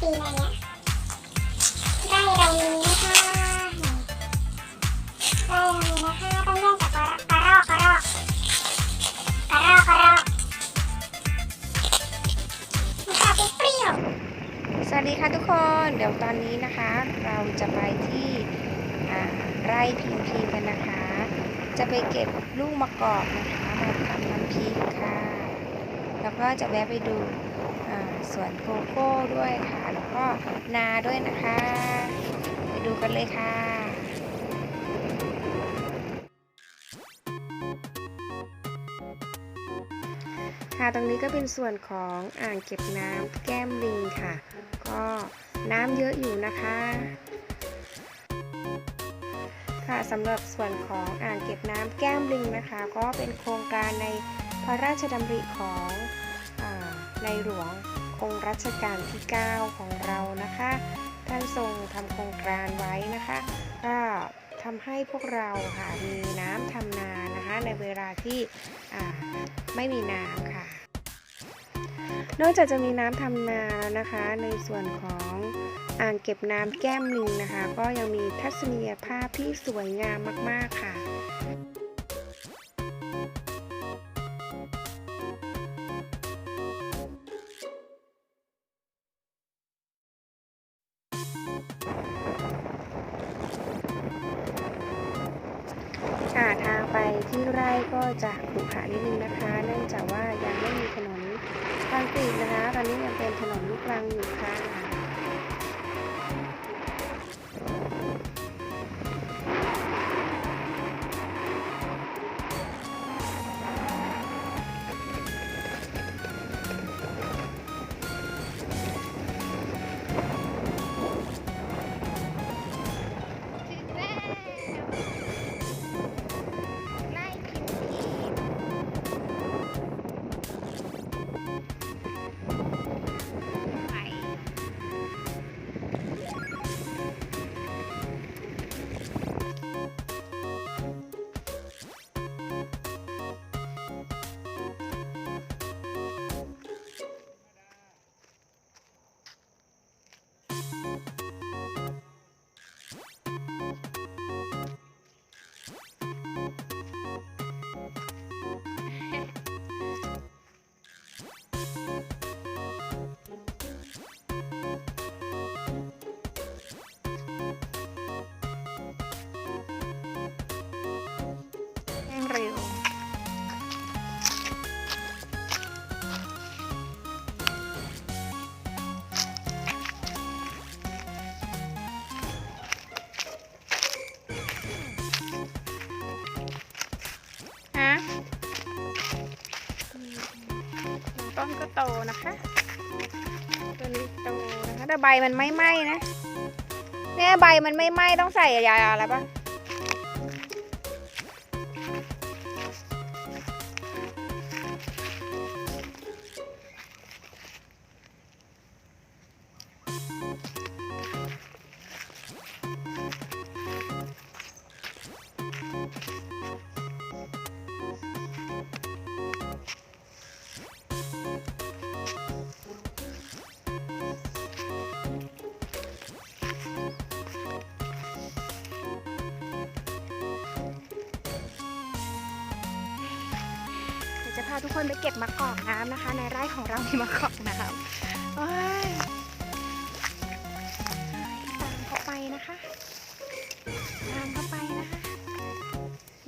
ปีอะไรเงี้ยไร่เรามีนะคะไร่เรามีนะคะต้องเล่นกับกระกระรอกกระรอกกระรอกกระรอกมันจะเปรี้ยวสวัสดีค่ะทุกคน เดี๋ยวตอนนี้นะคะ เราจะไปที่ไร่พิมพีกันนะคะ จะไปเก็บลูกมะกอกนะคะมาทำน้ำพริกค่ะ แล้วก็จะแวะไปดู สวนโกโก้ด้วยค่ะ แล้วก็นาด้วยนะคะ ไปดูกันเลยค่ะค่ะตรงนี้ก็เป็นส่วนของอ่างเก็บน้ำแก้มลิงค่ะ ก็น้ำเยอะอยู่นะคะค่ะสำหรับส่วนของอ่างเก็บน้ำแก้มลิงนะคะ ก็เป็นโครงการในพระราชดำริของอในหลวง องค์รัชกาลที่ 9 ของเรานะคะ ท่านทรงทำโครงการไว้นะคะก็ทำให้พวกเราค่ะมีน้ำทำนานะคะ ในเวลาที่ไม่มีน้ำค่ะ นอกจากจะมีน้ำทำนาแล้วนะคะ ในส่วนของอ่างเก็บน้ำแก้มลิงนะคะ ก็ยังมีทัศนียภาพที่สวยงามมาก ๆ ค่ะ จะขรุขระนิดนึงนะคะ เนื่องจากว่ายังไม่มีถนนคอนกรีตนะคะ ตอนนี้ยังเป็นถนนลูกรังอยู่ นก็โตนะคะตัวนี้โตนะคะแต่ใบมันไม่ไหม้นะเนี่ยใบมันไม่ไหม้ต้องใส่ยาอะไรปะ ทุกคนไปเก็บมะกอกน้ำนะคะ ในไร่ของเรามีมะกอกน้ำโอ้ยตามเข้าไปนะคะตามเข้าไปนะคะ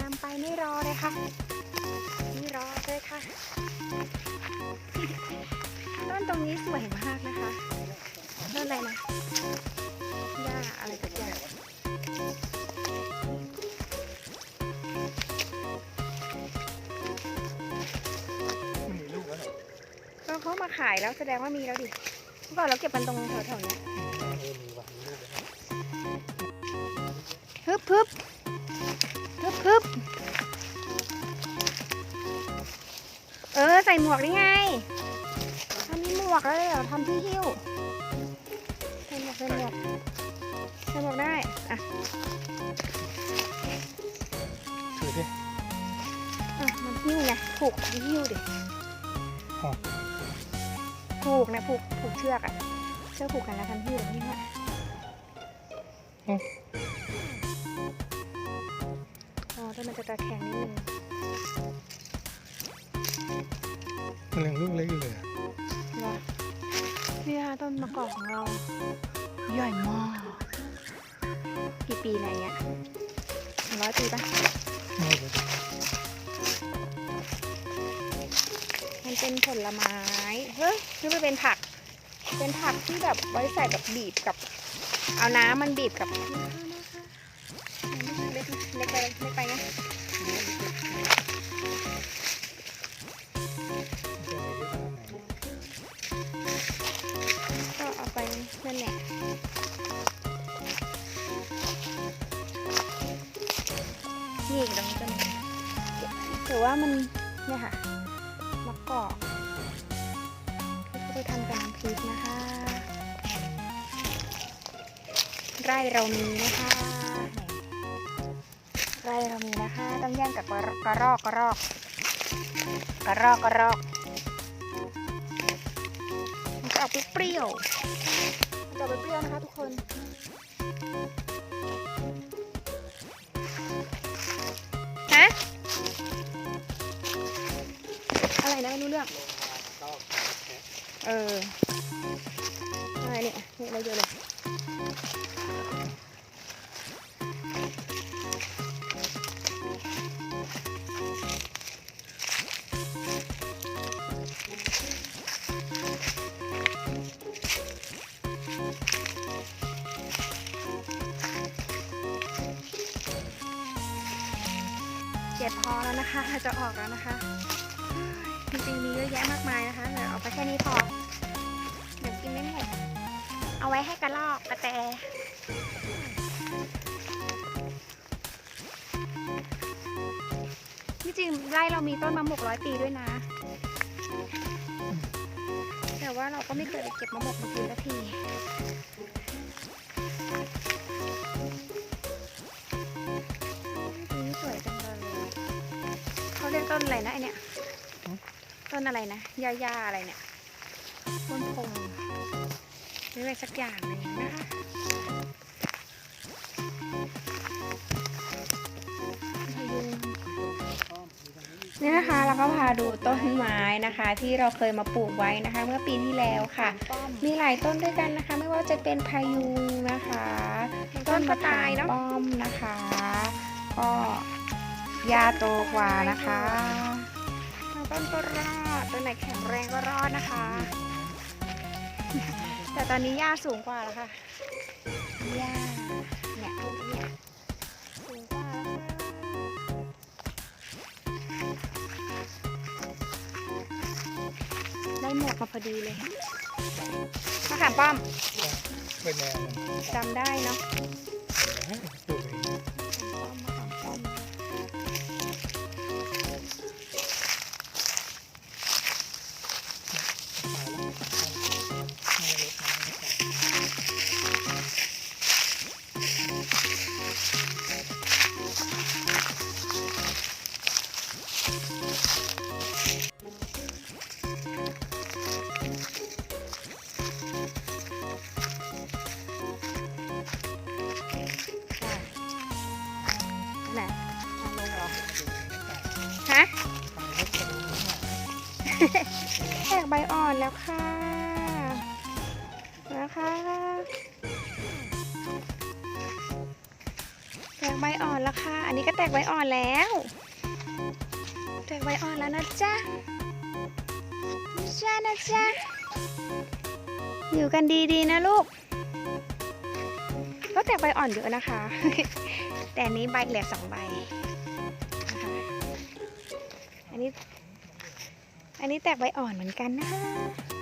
นำไปไม่รอเลยค่ะไม่รอเลยค่ะ ต้นตรงนี้สวยมากนะคะต้นอะไรนะ ขามาขายแล้วแสดงว่ามีแล้วดิเมื่อก่อนเราเก็บกันตรงแถวๆเนี้ยเออมีว่ะมีลูกแล้วฮึบฮึบฮึบฮึบเออ ใส่หมวกได้ไงทำมีหมวกแล้วเดี๋ยวทำที่หิ้วใส่หมวกใส่หมวกใส่หมวกได้ อะถือดิอะ มันหิ้วไงผูกที่หิ้วดิอ๋อ ผูกนะผูกผูกเชือกอะชือกผูกกันแล้วทันทีเลยนี่ฮะอืมอ๋อแต่มันจะตะแคงนิดนึงมันยังลูกเล็กอยู่เลยอะเหรอนี่ค่ะต้นมะกอกของเราใหญ่มากกี่ปีอะไรเงี้ยร้อยปีปะ ลไม้เฮ้ยนี่มันเป็นผัก เป็นผักที่แบบไว้ใส่แบบบีบกับ เอาน้ำมันบีบกับเล็กเล็กไปเล็กไปไงก็เอาไปนั่นแหละนี่อีกตรงนี้ก็มีถือว่ามันเนี่ยค่ะมะกอก ที่เขาทำกับน้ำพริกนะคะ ไร่เรามีนะคะ ไร่เรามีนะคะ ต้องแย่งกับกระกระรอกกระรอกกระรอกกระรอกมันจะออกเปรี้ยวจะออกเปรี้ยวนะคะทุกคนฮะอะไรนะไม่รู้เรื่อง เอออะไรเนี่ยนี่อะไรเยอะเลยเจ็บพอแล้วนะคะ จะออกแล้วนะคะ จริงๆมีเยอะแยะมากมายนะคะ ค่นี้พอเดี๋ยวกินไม่หมด เอาไว้ให้กระลอกกระแตที่จริงไร่เรามีต้นมะหมกร้อยปีด้วยนะ แต่ว่าเราก็ไม่เคยไปเก็บมะหมกมากินสักทีนี่สวยจังเลยเขาเรียกต้นอะไรนะไอเนี่ยต้นอะไรนะหญ้าหญ้าอะไรเนี่ย ต้นพงหรืออะไรสักอย่างหนึงนะคะพยุงนี่นะคะเราก็พาดูต้นไม้นะคะ ที่เราเคยมาปลูกไว้นะคะ เมื่อปีที่แล้วค่ะ มีหลายต้นด้วยกันนะคะ ไม่ว่าจะเป็นพายุงนะคะ ต้นกระต่ายเนาะป้อมนะคะ ก็ยาโตกว่านะคะ ต้นก็รอดต้นไหนแข็งแรงก็รอดนะคะ แต่ตอนนี้หญ้าสูงกว่าแล้วค่ะหญ้าเนี่ยต้นเนี่ยสูงกว่าแล้วค่ะได้หมวกมาพอดีเลยมะขามป้อมเป็นแนวมันจำได้เนาะ แตกใบอ่อนแล้วค่ะ นะคะแตกใบอ่อนแล้วค่ะ อันนี้ก็แตกใบอ่อนแล้ว แตกใบอ่อนแล้วนะจ๊ะจ๊ะนะจ๊ะอยู่กันดีๆนะลูกก็แตกใบอ่อนเยอะนะคะ แต่อันนี้ใบเหลือสองใบนะคะอันนี้ อันนี้แตกใบอ่อนเหมือนกันนะคะ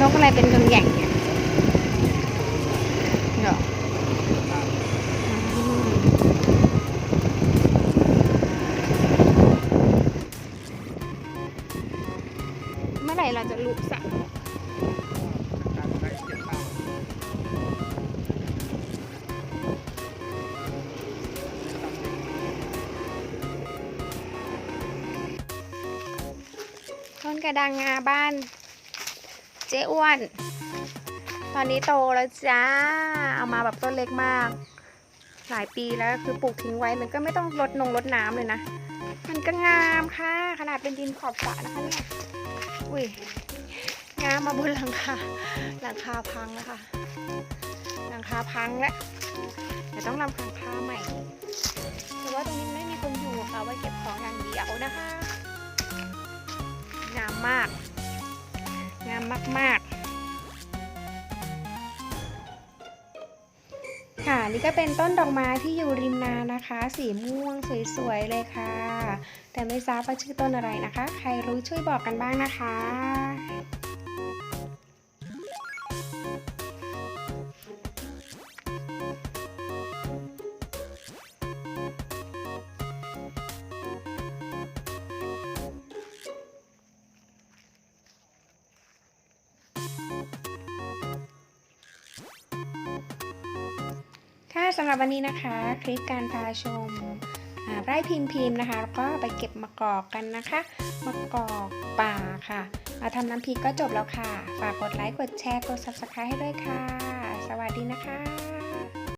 นกอะไรเป็นตัวใหญ่เนี่ยเดี๋เมื่อไหร่เราจะลุกสักต้นกระดังงาบ้าน เจ๊อ้วน ตอนนี้โตแล้วจ้า เอามาแบบต้นเล็กมาก หลายปีแล้วคือปลูกทิ้งไว้มันก็ไม่ต้องรดนงรดน้ำเลยนะ มันก็งามค่ะ ขนาดเป็นดินขอบสระนะคะเนี่ย อุ้ยงามมาบนหลังคา หลังคาพังแล้วค่ะ หลังคาพังแล้วเดี๋ยวต้องนำหลังคาใหม่แต่ว่าตรงนี้ไม่มีคนอยู่ค่ะไว้เก็บของอย่างเดียวนะคะ งามมาก งามมาก ๆ ค่ะนี่ก็เป็นต้นดอกไม้ที่อยู่ริมนานะคะ สีม่วงสวย ๆ เลยค่ะ แต่ไม่ทราบว่าชื่อต้นอะไรนะคะ ใครรู้ช่วยบอกกันบ้างนะคะ สำหรับวันนี้นะคะ คลิปการพาชมไร่พิมพิมพ์นะคะ แล้วก็ไปเก็บมะกอกกันนะคะมะกอกป่าค่ะ มาทำน้ำพริกก็จบแล้วค่ะ ฝากกดไลค์ กดแชร์ กด subscribe ให้ด้วยค่ะ สวัสดีนะคะ